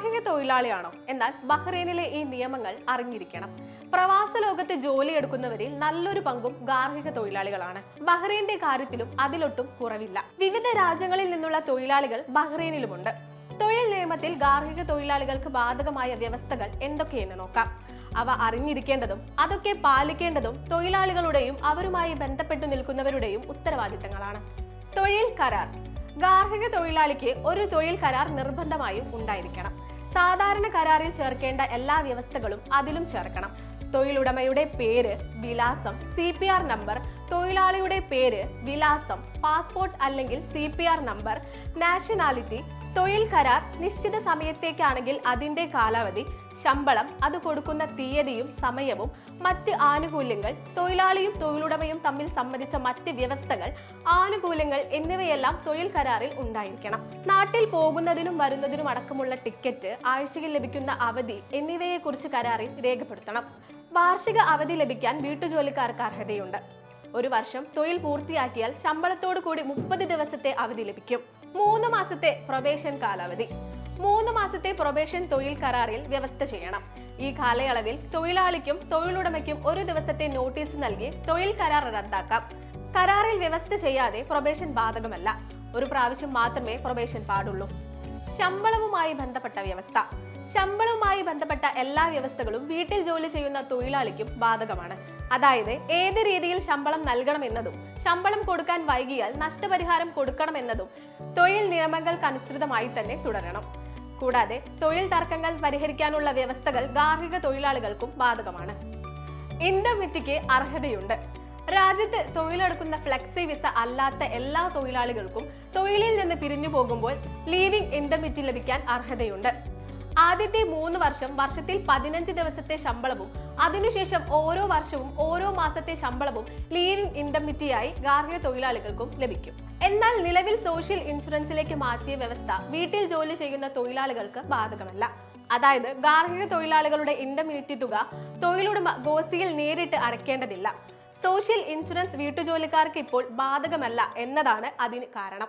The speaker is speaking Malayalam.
ഗാർഹിക തൊഴിലാളിയാണോ? എന്നാൽ ബഹ്റൈനിലെ ഈ നിയമങ്ങൾ അറിഞ്ഞിരിക്കണം. പ്രവാസ ലോകത്ത് ജോലിയെടുക്കുന്നവരിൽ നല്ലൊരു പങ്കും ഗാർഹിക തൊഴിലാളികളാണ്. ബഹ്റൈന്റെ കാര്യത്തിലും അതിലൊട്ടും കുറവില്ല. വിവിധ രാജ്യങ്ങളിൽ നിന്നുള്ള തൊഴിലാളികൾ ബഹ്റൈനിലുമുണ്ട്. തൊഴിൽ നിയമത്തിൽ ഗാർഹിക തൊഴിലാളികൾക്ക് ബാധകമായ വ്യവസ്ഥകൾ എന്തൊക്കെയെന്ന് നോക്കാം. അവ അറിഞ്ഞിരിക്കേണ്ടതും അതൊക്കെ പാലിക്കേണ്ടതും തൊഴിലാളികളുടെയും അവരുമായി ബന്ധപ്പെട്ടു നിൽക്കുന്നവരുടെയും ഉത്തരവാദിത്തങ്ങളാണ്. തൊഴിൽ കരാർ. ഗാർഹിക തൊഴിലാളിക്ക് ഒരു തൊഴിൽ കരാർ നിർബന്ധമായും ഉണ്ടായിരിക്കണം. സാധാരണ കരാറിൽ ചേർക്കേണ്ട എല്ലാ വ്യവസ്ഥകളും അതിലും ചേർക്കണം. തൊഴിലുടമയുടെ പേര് വിലാസം സി പി ആർ നമ്പർ തൊഴിലാളിയുടെ പേര് വിലാസം പാസ്പോർട്ട് അല്ലെങ്കിൽ C P R number nationality തൊഴിൽ കരാർ നിശ്ചിത സമയത്തേക്കാണെങ്കിൽ അതിന്റെ കാലാവധി ശമ്പളം അത് കൊടുക്കുന്ന തീയതിയും സമയവും മറ്റ് ആനുകൂല്യങ്ങൾ തൊഴിലാളിയും തൊഴിലുടമയും തമ്മിൽ സംബന്ധിച്ച മറ്റ് വ്യവസ്ഥകൾ ആനുകൂല്യങ്ങൾ എന്നിവയെല്ലാം തൊഴിൽ കരാറിൽ ഉണ്ടായിരിക്കണം. നാട്ടിൽ പോകുന്നതിനും വരുന്നതിനും അടക്കമുള്ള ടിക്കറ്റ് ആഴ്ചയിൽ ലഭിക്കുന്ന അവധി എന്നിവയെക്കുറിച്ച് കരാറിൽ രേഖപ്പെടുത്തണം. വാർഷിക അവധി ലഭിക്കാൻ വീട്ടുജോലിക്കാർക്ക് അർഹതയുണ്ട്. ഒരു വർഷം തൊഴിൽ പൂർത്തിയാക്കിയാൽ ശമ്പളത്തോടു കൂടി മുപ്പത് ദിവസത്തെ അവധി ലഭിക്കും. മൂന്ന് മാസത്തെ പ്രൊബേഷൻ കാലാവധി. മൂന്ന് മാസത്തെ പ്രൊബേഷൻ തൊഴിൽ കരാറിൽ വ്യവസ്ഥ ചെയ്യണം. ഈ കാലയളവിൽ തൊഴിലാളിക്കും തൊഴിലുടമയ്ക്കും ഒരു ദിവസത്തെ നോട്ടീസ് നൽകി തൊഴിൽ കരാർ റദ്ദാക്കാം. കരാറിൽ വ്യവസ്ഥ ചെയ്യാതെ പ്രൊബേഷൻ ബാധകമല്ല. ഒരു പ്രാവശ്യം മാത്രമേ പ്രൊബേഷൻ പാടുള്ളൂ. ശമ്പളവുമായി ബന്ധപ്പെട്ട വ്യവസ്ഥ. ശമ്പളവുമായി ബന്ധപ്പെട്ട എല്ലാ വ്യവസ്ഥകളും വീട്ടിൽ ജോലി ചെയ്യുന്ന തൊഴിലാളിക്കും ബാധകമാണ്. അതായത് ഏത് രീതിയിൽ ശമ്പളം നൽകണമെന്നതും ശമ്പളം കൊടുക്കാൻ വൈകിയാൽ നഷ്ടപരിഹാരം കൊടുക്കണമെന്നതും തൊഴിൽ നിയമങ്ങൾക്കനുസൃതമായി തന്നെ തുടരണം. കൂടാതെ തൊഴിൽ തർക്കങ്ങൾ പരിഹരിക്കാനുള്ള വ്യവസ്ഥകൾ ഗാർഹിക തൊഴിലാളികൾക്കും ബാധകമാണ്. ഇൻഡമിറ്റിക്ക് അർഹതയുണ്ട്. രാജ്യത്ത് തൊഴിലെടുക്കുന്ന ഫ്ലെക്സി വിസ അല്ലാത്ത എല്ലാ തൊഴിലാളികൾക്കും തൊഴിലിൽ നിന്ന് പിരിഞ്ഞു പോകുമ്പോൾ ലീവിംഗ് ഇൻഡമിറ്റി ലഭിക്കാൻ അർഹതയുണ്ട്. ആദ്യത്തെ മൂന്ന് വർഷം വർഷത്തിൽ പതിനഞ്ച് ദിവസത്തെ ശമ്പളവും അതിനുശേഷം ഓരോ വർഷവും ഓരോ മാസത്തെ ശമ്പളവും ലീവിംഗ് ഇൻഡമിറ്റിയായി ഗാർഹിക തൊഴിലാളികൾക്കും ലഭിക്കും. എന്നാൽ നിലവിൽ സോഷ്യൽ ഇൻഷുറൻസിലേക്ക് മാറ്റിയ വ്യവസ്ഥ വീട്ടിൽ ജോലി ചെയ്യുന്ന തൊഴിലാളികൾക്ക് ബാധകമല്ല. അതായത് ഗാർഹിക തൊഴിലാളികളുടെ ഇൻഡമിനിറ്റി തുക തൊഴിലുടമ ഗോസിയിൽ നേരിട്ട് അടയ്ക്കേണ്ടതില്ല. സോഷ്യൽ ഇൻഷുറൻസ് വീട്ടുജോലിക്കാർക്ക് ഇപ്പോൾ ബാധകമല്ല എന്നതാണ് അതിന് കാരണം.